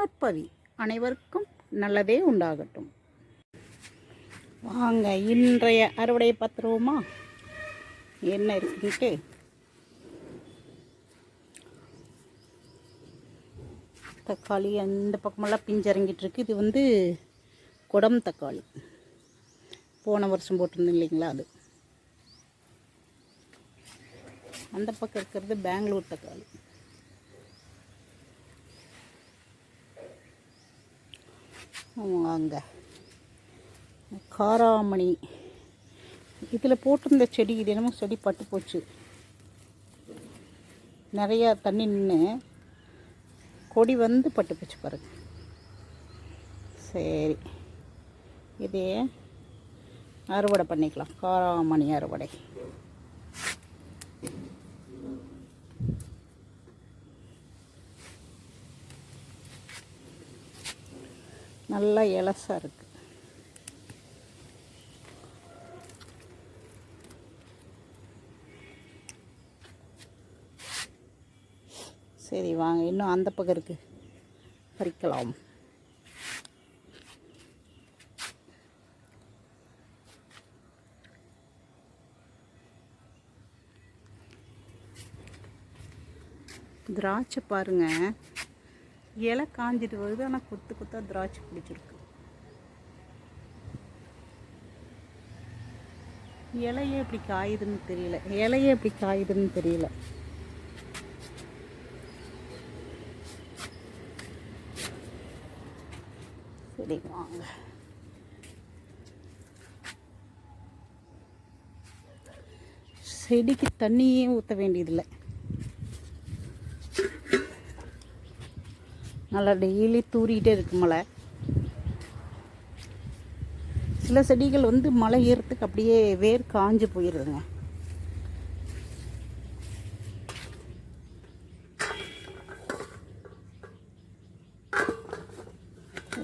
நற்பவி அனைவருக்கும் நல்லதே உண்டாகட்டும். வாங்க இன்றைய அறுவடையை பார்த்துருவோமா என்ன இருக்குன்ட்டு? தக்காளி அந்த பக்கமெல்லாம் பிஞ்சிறங்கிட்டு இருக்கு இது வந்து குடம் தக்காளி. போன வருஷம் போட்டிருந்தோம் இல்லைங்களா அது. அந்த பக்கம் இருக்கிறது பெங்களூர் தக்காளி. அங்கே. காராமணி. இதில் போட்டிருந்த செடி இது என்னமோ செடி பட்டு போச்சு. நிறையா தண்ணி நின்று கொடி வந்து பட்டு போச்சு பாருங்க. சரி. இதே அறுவடை பண்ணிக்கலாம். காராமணி அறுவடை. நல்லா இலசாக இருக்குது சரி வாங்க. இன்னும் அந்த பக்கம் இருக்குது பறிக்கலாம். திராட்சை பாருங்க. இலை காஞ்சிட்டு வருது ஆனால் குத்து குத்தா திராட்சை பிடிச்சிருக்கு இலையே இப்படி காயுதுன்னு தெரியல. இலையே இப்படி காயுதுன்னு தெரியல. சரி வாங்க. செடிக்கு தண்ணியே ஊற்ற வேண்டியதில்லை. நல்லா டெய்லி தூறிக்கிட்டே இருக்கு மழை. சில செடிகள் வந்து மழை ஏறத்துக்கு அப்படியே வேர் காஞ்சு போயிடுதுங்க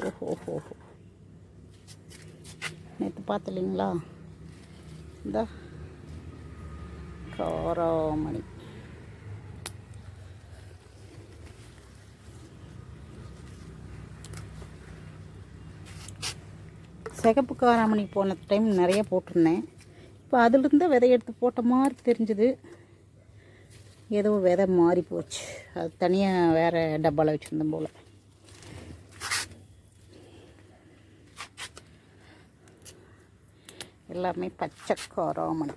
ஓஹோ ஹோ நேற்று பார்த்தலிங்களா இந்த காராமணி சிகப்பு காராமணி போன டைம் நிறைய போட்டிருந்தேன். இப்போ அதிலிருந்து விதை எடுத்து போட்ட மாதிரி தெரிஞ்சுது. ஏதோ விதை மாறி போச்சு. அது தனியாக வேறு டப்பாவில் வச்சுருந்தேன் போல். எல்லாமே பச்சை காராமணி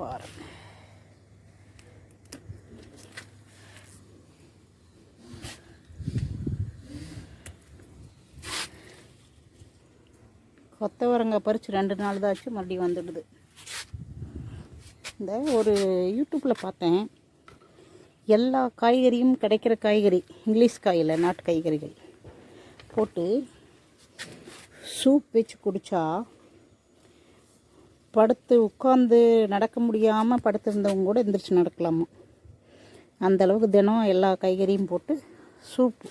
பாருங்க கொத்தவரங்காய் பறித்து ரெண்டு நாள் தான் ஆச்சு மறுபடியும் வந்துடுது. இந்த ஒரு யூடியூப்பில் பார்த்தேன். எல்லா காய்கறியும் கிடைக்கிற காய்கறி இங்கிலீஷ் காயில் நாட்டு காய்கறிகள். போட்டு சூப் வச்சு குடித்தா படுத்து உட்காந்து நடக்க முடியாமல் படுத்திருந்தவங்க கூட எந்திரிச்சு நடக்கலாமா? அந்த அளவுக்கு தினம் எல்லா காய்கறியும் போட்டு சூப்பு.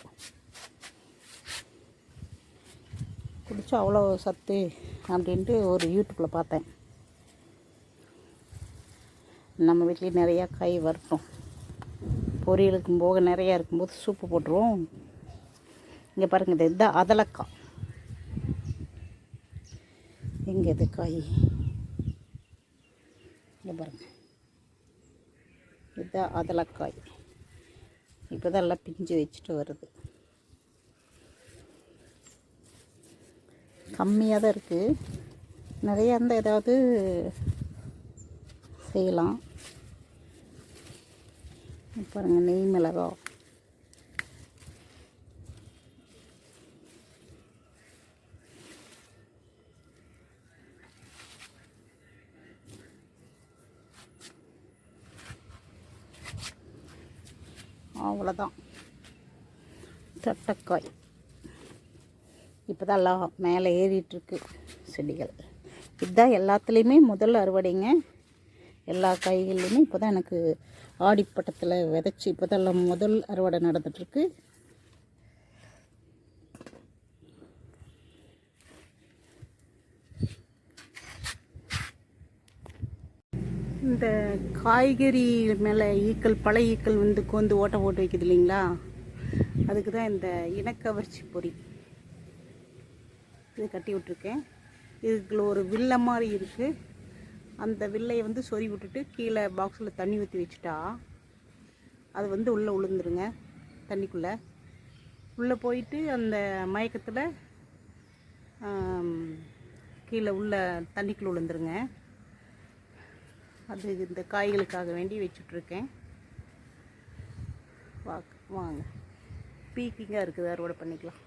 பிடிச்சி அவ்வளோ சத்து அப்படின்ட்டு ஒரு யூடியூப்பில் பார்த்தேன். நம்ம வீட்லேயும் நிறையா காய் வரட்டும் பொரியலுக்கும் போக நிறையா இருக்கும்போது சூப்பு போட்டுருவோம். இங்கே பாருங்கள் இது இதுதான் அதலக்காய். எங்கே இது காய்? இங்கே பாருங்கள் இதுதான் அதலக்காய். இப்போ தான் எல்லாம் பிஞ்சு வச்சுட்டு வருது. கம்மியாக தான் இருக்குது நிறையா இருந்தால் ஏதாவது செய்யலாம். பாருங்கள் நெய் மிளகா அவ்வளோதான் தட்டக்காய். இப்போ தான் எல்லாம் மேலே ஏறிட்டுருக்கு செடிகள். இதுதான் எல்லாத்துலேயுமே முதல் அறுவடைங்க. எல்லா காய்கறிலையுமே இப்போ தான் எனக்கு ஆடிப்பட்டத்தில் விதைச்சி இப்போ தான் எல்லாம் முதல் அறுவடை நடந்துகிட்ருக்கு இந்த காய்கறி மேலே ஈக்கள் பல ஈக்கள் வந்து கோந்து ஓட்டை ஓட்டு வைக்குது இல்லைங்களா? அதுக்கு தான் இந்த இனக்கவர்ச்சி பொறி. இது கட்டி விட்ருக்கேன் இதுக்குள்ள ஒரு வில்லை மாதிரி இருக்குது அந்த வில்லையை வந்து சொறி விட்டுட்டு கீழே பாக்ஸில் தண்ணி ஊற்றி வச்சுட்டா அது வந்து உள்ளே உளுந்துருங்க தண்ணிக்குள்ளே. உள்ளே போயிட்டு அந்த மயக்கத்தில் கீழே உள்ள தண்ணிக்குள்ளே விழுந்துருங்க அது இந்த காய்களுக்காக வேண்டி வச்சுட்ருக்கேன் வா வாங்க. பீக்கிங்காக இருக்குது அறுவடை பண்ணிக்கலாம்.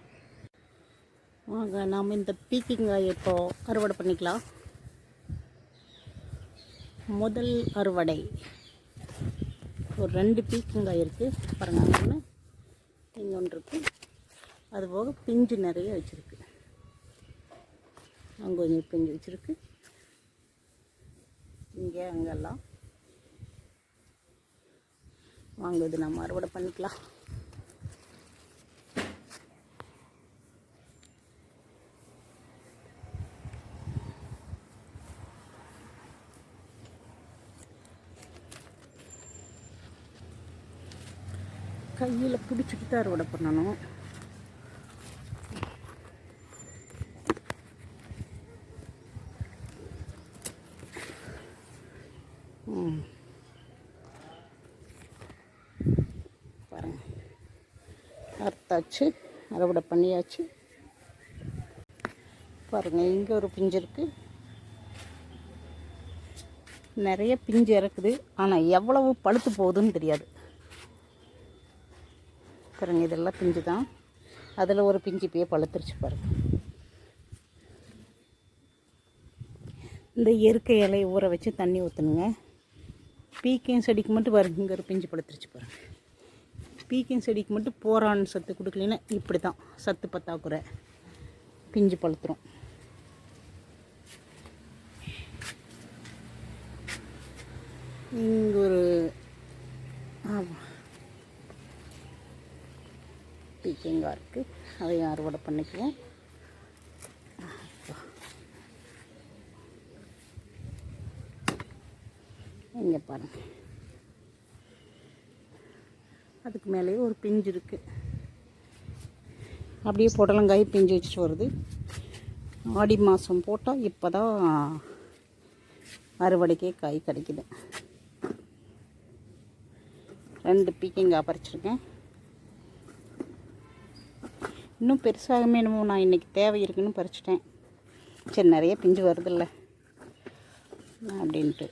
வாங்க நாம் இந்த பீக்கிங்காய் இப்போ அறுவடை பண்ணிக்கலாம். முதல் அறுவடை. ஒரு ரெண்டு பீக்கிங்காய் இருக்குது பாருங்கள் ஒன்று இங்கே ஒன்று இருக்குது அது போக பிஞ்சு நிறைய வச்சுருக்கு. அங்கே கொஞ்சம் பிஞ்சு வச்சுருக்கு. இங்கே அங்கெல்லாம். வாங்க இது நம்ம அறுவடை பண்ணிக்கலாம். கையில் பிடிச்சிக்கிட்டு தான் அறுவடை பண்ணணும். ம். பாருங்க. அறுத்தாச்சு அறுவடை பண்ணியாச்சு. பாருங்க இங்கே ஒரு பிஞ்சு இருக்கு. நிறைய பிஞ்சு இறக்குது. ஆனால் எவ்வளவு பழுத்து போகுதுன்னு தெரியாது. பாருங்கள் இதெல்லாம் பிஞ்சு தான் அதில் ஒரு பிஞ்சு இப்பயே பழுத்துருச்சு பாருங்கள் இந்த இயற்கை இலையை ஊற வச்சு தண்ணி ஊற்றணுங்க பீக்கையும் செடிக்கு மட்டும் பாருங்க இங்கே ஒரு பிஞ்சு பழுத்துருச்சு பாருங்கள் பீக்கையும் செடிக்கு மட்டும் போரான் சத்து கொடுக்கலன்னா இப்படி தான் சத்து பத்தாக்குறை பிஞ்சு பழுத்துரும். இங்கே ஒரு பீக்கிங்காக இருக்குது அதையும் அறுவடை பண்ணிக்குவோம். இங்கே பாருங்க. அதுக்கு மேலேயே ஒரு பிஞ்சு இருக்குது அப்படியே புடலங்காய் பிஞ்சு வச்சுட்டு வருது. ஆடி மாதம் போட்டால் இப்போ தான் அறுவடைக்கே காய் கிடைக்குது. ரெண்டு பீக்கிங்காய் பறிச்சிருக்கேன். இன்னும் பெருசாகவே என்னமோ நான் இன்றைக்கி தேவை இருக்குன்னு பறிச்சிட்டேன். சரி நிறைய பிஞ்சு வருதில்ல. அப்படின்ட்டு.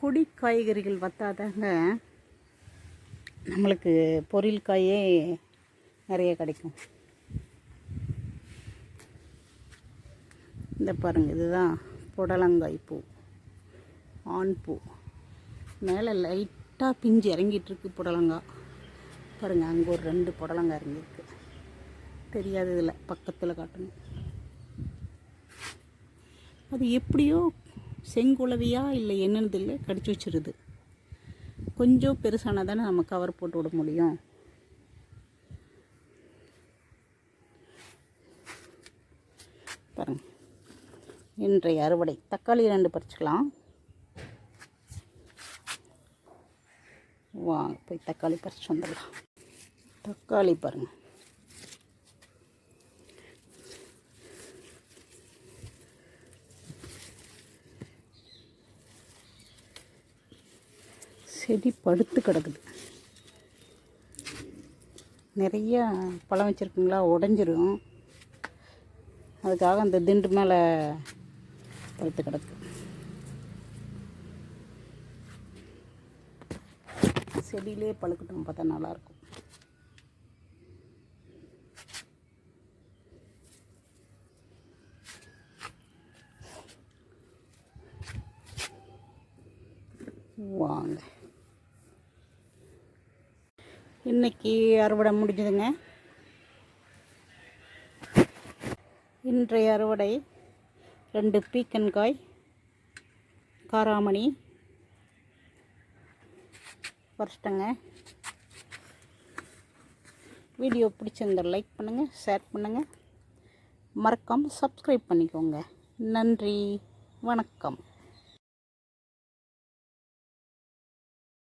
கொடி காய்கறிகள் வத்தாதாங்க நம்மளுக்கு பொரியல் காயே நிறைய கிடைக்கும். இந்த பாருங்கள் இதுதான் புடலங்காய் பூ. ஆண் பூ. மேலே லைட்டாக பிஞ்சு இறங்கிட்டுருக்கு புடலங்காய் பாருங்கள் அங்கே ஒரு ரெண்டு புடலங்காய் இறங்கியிருக்கு. தெரியாது இதில் பக்கத்தில் காட்டணும். அது எப்படியோ செங்குலவியா இல்லை என்னன்னு இல்லை கடிச்சு வச்சிருது. கொஞ்சம் பெருசானால் தானே நம்ம கவர் போட்டு விட முடியும். பாருங்கள் இன்றைய அறுவடை. தக்காளி ரெண்டு பறிச்சுக்கலாம். வாங்க போய் தக்காளி பறிச்சு வந்துடலாம். தக்காளி பாருங்கள் செடி படுத்து கிடக்குது. நிறைய பழம் வச்சுருக்குங்களா உடஞ்சிரும். அதுக்காக அந்த திண்டு மேலே படுத்து கிடக்கு. செடியிலே பழுக்கட்டும் பார்த்தா நல்லாயிருக்கும். வாங்க. இன்னைக்கு அறுவடை முடிஞ்சதுங்க. இன்றைய அறுவடை ரெண்டு பீக்கன்காய் காராமணி குறைச்சிட்டேங்க. வீடியோ பிடிச்சிருந்தால் லைக் பண்ணுங்கள் ஷேர் பண்ணுங்கள் மறக்காமல் சப்ஸ்கிரைப் பண்ணிக்கோங்க. நன்றி வணக்கம்.